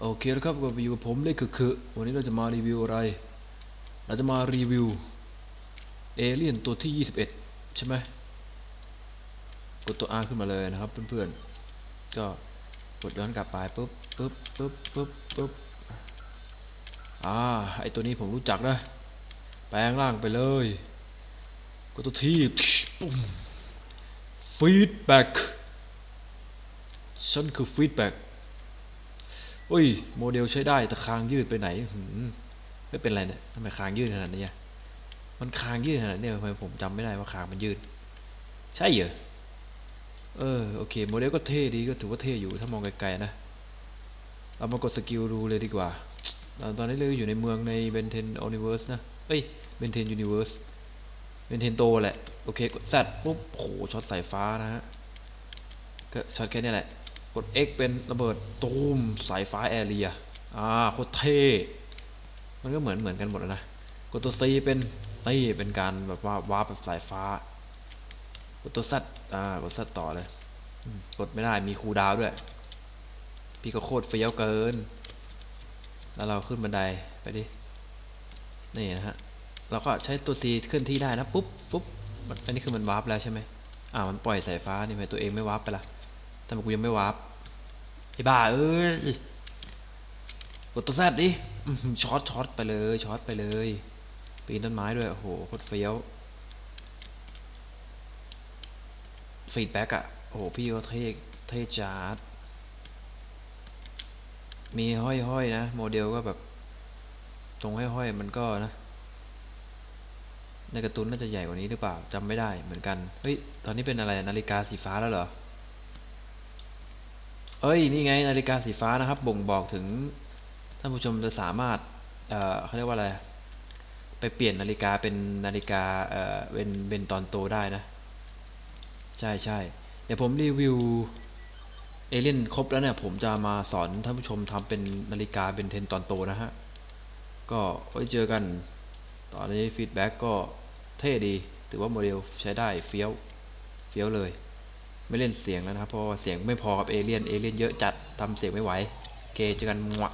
โอเคแล้วครับก็อยู่กับผมเลยคือคือวันนี้เราจะมารีวิวอะไร เราจะมารีวิวเอเลี่ยนตัวที่ 21 ใช่ไหมกดตัว R ขึ้นมาเลยนะครับเพื่อนๆ ก็กดย้อนกลับไปปุ๊บปุ๊บปุ๊บปุ๊บปุ๊บอ่าไอตัวนี้ผมรู้จักนะ แปลงร่างไปเลย กดตัวที่ปุ๊บฟีดแบ็กฉันคือฟีดแบ็ก อุ้ย โมเดลใช้ได้แต่คางยืดไปไหนหืมไม่เป็นไรเนี่ยทำไมคางยืดขนาดนี้มันคางยืดขนาดนี้ทำไมผมจำไม่ได้ว่าคางมันยืด ใช่เหรอเออโอเคโมเดลก็เท่ดีก็ถือว่าเท่อยู่ถ้ามองไกลๆนะเรามากดสกิลดูเลยดีกว่าตอนตอนนี้เราอยู่ในเมืองในเบนเทนอ n นิเวิร์สนะเอ้ยเบนเทนยูนิเวิร์สเบนเทนโตแหละ โอเคกด Z ปุ๊บโหช็อตสายฟ้านะฮะก็ช็อตแค่นี้แหละ กด X เป็นระเบิดตูมสายฟ้าแอเรียอ่าโคตรเท่มันก็เหมือนเหมือนกันหมดนะกดตัว C เป็นนี่เป็นการแบบว่าวาร์ปแบบสายฟ้ากดตัว Z อ่ากด Z ต่อเลยกดไม่ได้มีคูดาวด้วย พี่ก็โคตรเฟี้ยวเกิน แล้วเราขึ้นบันไดไปดินี่นะฮะเราก็ใช้ตัว C เคลื่อนที่ได้นะปุ๊บปุ๊บอันนี้คือมันวาร์ปแล้วใช่ไหมอ่ามันปล่อยสายฟ้านี่ทำไมตัวเองไม่วาร์ปไปล่ะ ทำไมกูยังไม่วาร์ปไอ้บ้าเอ้ยกดตัวแซดดิช็อตช็อตไปเลยช็อตไปเลยปีนต้นไม้ด้วยโอ้โหโคตรเฟี้ยวฟีดแบ็กอะโอ้โหพี่ก็เท่เท่จัดมีห้อยๆนะ โมเดลก็แบบ ตรงห้อยๆมันก็นะ ในการ์ตูนน่าจะใหญ่กว่านี้หรือเปล่าจำไม่ได้เหมือนกัน เฮ้ย ตอนนี้เป็นอะไรนาฬิกาสีฟ้าแล้วเหรอ เอ้ย นี่ไงนาฬิกาสีฟ้านะครับ บ่งบอกถึงท่านผู้ชมจะสามารถเอ่อเขาเรียกว่าอะไร ไปเปลี่ยนนาฬิกาเป็นนาฬิกาเอ่อเป็นเป็นตอนโตได้นะ ใช่ใช่เดี๋ยวผมรีวิวเอเลี่ยนครบแล้วเนี่ย ผมจะมาสอนท่านผู้ชมทำเป็นนาฬิกาเป็นเทนตอนโตนะฮะ ก็ไว้เจอกัน ตอนนี้ฟีดแบ็กก็เท่ดี ถือว่าโมเดลใช้ได้เฟี้ยว เฟี้ยวเลย ไม่เล่นเสียงแล้วนะครับ เพราะว่าเสียงไม่พอกับเอเลี่ยน เอเลี่ยนเยอะจัดทำเสียงไม่ไหว โอเคเจอกันมวะ